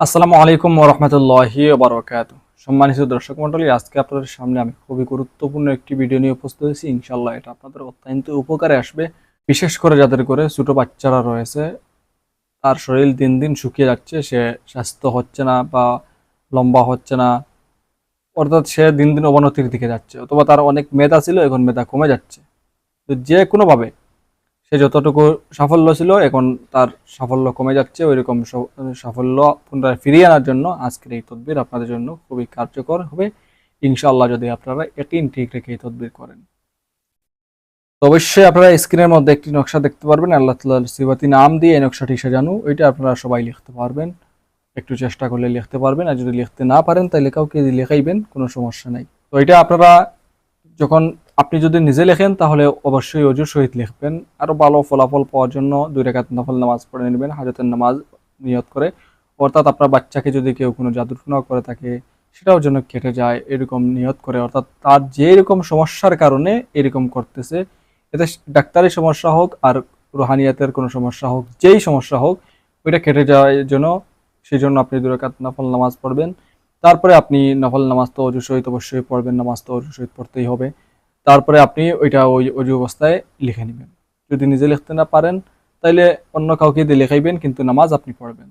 আসসালামু আলাইকুম রহমতুল্লাহি বারকাত সম্মানিত দর্শক মন্ডলী আজকে আপনাদের সামনে আমি খুবই গুরুত্বপূর্ণ একটি ভিডিও নিয়ে উপস্থিত হয়েছি। ইনশাল্লাহ এটা আপনাদের অত্যন্ত উপকারে আসবে। বিশেষ করে যাদের করে ছোট বাচ্চারা রয়েছে, তার শরীর দিন দিন শুকিয়ে যাচ্ছে, সে স্বাস্থ্য হচ্ছে না বা লম্বা হচ্ছে না, অর্থাৎ সে দিন দিন অবনতির দিকে যাচ্ছে, অথবা তার অনেক মেধা ছিল, এখন মেধা কমে যাচ্ছে। তো যে কোনোভাবে সে যতটুকু সাফল্য ছিল, এখন তার সাফল্য কমে যাচ্ছে। ওইরকম সাফল্য পুনরায় ফিরিয়ে আনার জন্য আজকের এই তদবির আপনাদের জন্য খুবই কার্যকর হবে। ইনশাআল্লাহ যদি আপনারা একদিন ঠিক রেখে এই তদবির করেন। অবশ্যই আপনারা স্ক্রিনের মধ্যে একটি নকশা দেখতে পারবেন, আল্লাহ তাল্লাহ সিবাতি নাম দিয়ে এই নকশাটি সাজানো। ওইটা আপনারা সবাই লিখতে পারবেন। একটু চেষ্টা করলে লিখতে পারবেন, আর যদি লিখতে না পারেন, তাহলে কাউকে লেখাইবেন, কোনো সমস্যা নাই। তো এটা আপনারা যখন আপনি যদি নিজে লেখেন, তাহলে অবশ্যই অজুর সহিত লিখবেন। আরও ভালো ফলাফল পাওয়ার জন্য দুই রেখাত নফল নামাজ পড়ে নেবেন, হাজতের নামাজ নিয়ত করে। অর্থাৎ আপনার বাচ্চাকে যদি কেউ কোনো জাদুটনা করে থাকে, সেটাও যেন কেটে যায়, এরকম নিয়ত করে। অর্থাৎ তার যে এরকম সমস্যার কারণে এরকম করতেছে, এতে ডাক্তারি সমস্যা হোক আর রুহানিয়াতের কোনো সমস্যা হোক, যেই সমস্যা হোক, ওইটা কেটে যাওয়ার জন্য সেই জন্য আপনি দুই রেখাত নফল নামাজ পড়বেন। তারপরে আপনি নফল নামাজ তো অজু সহিত অবশ্যই পড়বেন, নামাজ তো অজু সহিত পড়তেই হবে। তারপরে আপনি ওইটা ওই অজু অবস্থায় লিখে নেবেন। যদি নিজে লিখতে না পারেন, তাইলে অন্য কাউকে দিয়ে লেখাইবেন, কিন্তু নামাজ আপনি পড়বেন।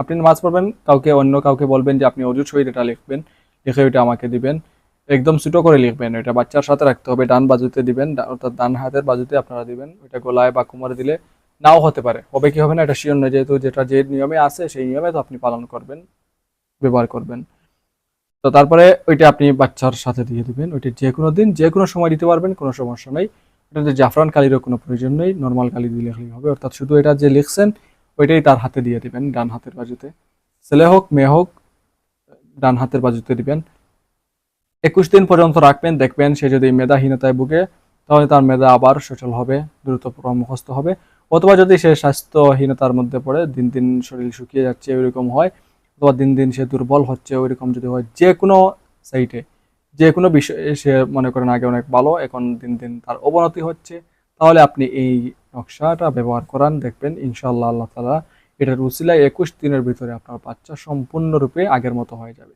আপনি নামাজ পড়বেন, কাউকে অন্য কাউকে বলবেন যে, আপনি অজু সহিত এটা লিখবেন, লিখে ওইটা আমাকে দিবেন। একদম ছোটো করে লিখবেন, ওইটা বাচ্চার সাথে রাখতে হবে, ডান বাজুতে দিবেন অর্থাৎ ডান হাতের বাজুতে আপনারা দিবেন, ওইটা গলায় বা কোমরে দিলে নাও হতে পারে। হবে কি হবে না, এটা শিওর নয়, যেহেতু যেটা যে নিয়মে আছে, সেই নিয়মে তো আপনি পালন করবেন, ব্যবহার করবেন। তো তারপরে ওইটা আপনি বাচ্চার সাথে দিয়ে দিবেন, ওইটা যে কোনো দিন যে কোনো সময় দিতে পারবেন, কোনো সমস্যা নেই। ওটাতে জাফরান কালিরও কোনো প্রয়োজন নেই নর্মাল কালি দিলে হবে। অর্থাৎ শুধু এটা যে লিখছেন, ওইটাই তার হাতে দিয়ে দিবেন, ডান হাতের বাজুতে। ছেলে হোক, মেয়ে হোক, ডান হাতের বাজুতে দিবেন। একুশ দিন পর্যন্ত রাখবেন, দেখবেন সে যদি মেধাহীনতায় ভুগে, তাহলে তার মেধা আবার সচল হবে, দ্রুত মুখস্থ হবে। অথবা যদি সে স্বাস্থ্যহীনতার মধ্যে পড়ে, দিন দিন শরীর শুকিয়ে যাচ্ছে, এরকম হয় অথবা দিন দিন সে দুর্বল হচ্ছে, ওইরকম যদি হয় যে কোনো সাইটে যে কোনো বিষয়ে সে মনে করেন আগে অনেক ভালো, এখন দিন দিন তার অবনতি হচ্ছে, তাহলে আপনি এই নকশাটা ব্যবহার করান, দেখবেন ইনশাআল্লাহ আল্লাহ তালা এটার উসিলায় একুশ দিনের ভিতরে আপনার বাচ্চা সম্পূর্ণরূপে আগের মতো হয়ে যাবে।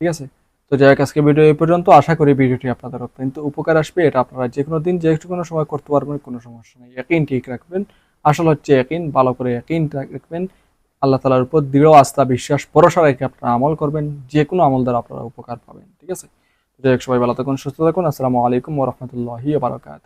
ঠিক আছে? তো যাই আজকে ভিডিও এই পর্যন্ত। আশা করি ভিডিওটি আপনাদের অত্যন্ত উপকার আসবে। এটা আপনারা যে কোনো দিন যে কোনো সময় করতে পারবেন, কোনো সমস্যা নেই। একইন ঠিক রাখবেন। আসল হচ্ছে একইন ভালো করে একইন রাখবেন। আল্লাহ তালার উপর দৃঢ় আস্থা, বিশ্বাস, ভরসা রেখে আপনারা আমল করবেন যে কোনো আমল দ্বারা আপনারা উপকার পাবেন, ঠিক আছে? যাই সবাই ভালো থাকুন, সুস্থ থাকুন, আসসালামু আলাইকুম ওরহমতুল্লাহি বারকাত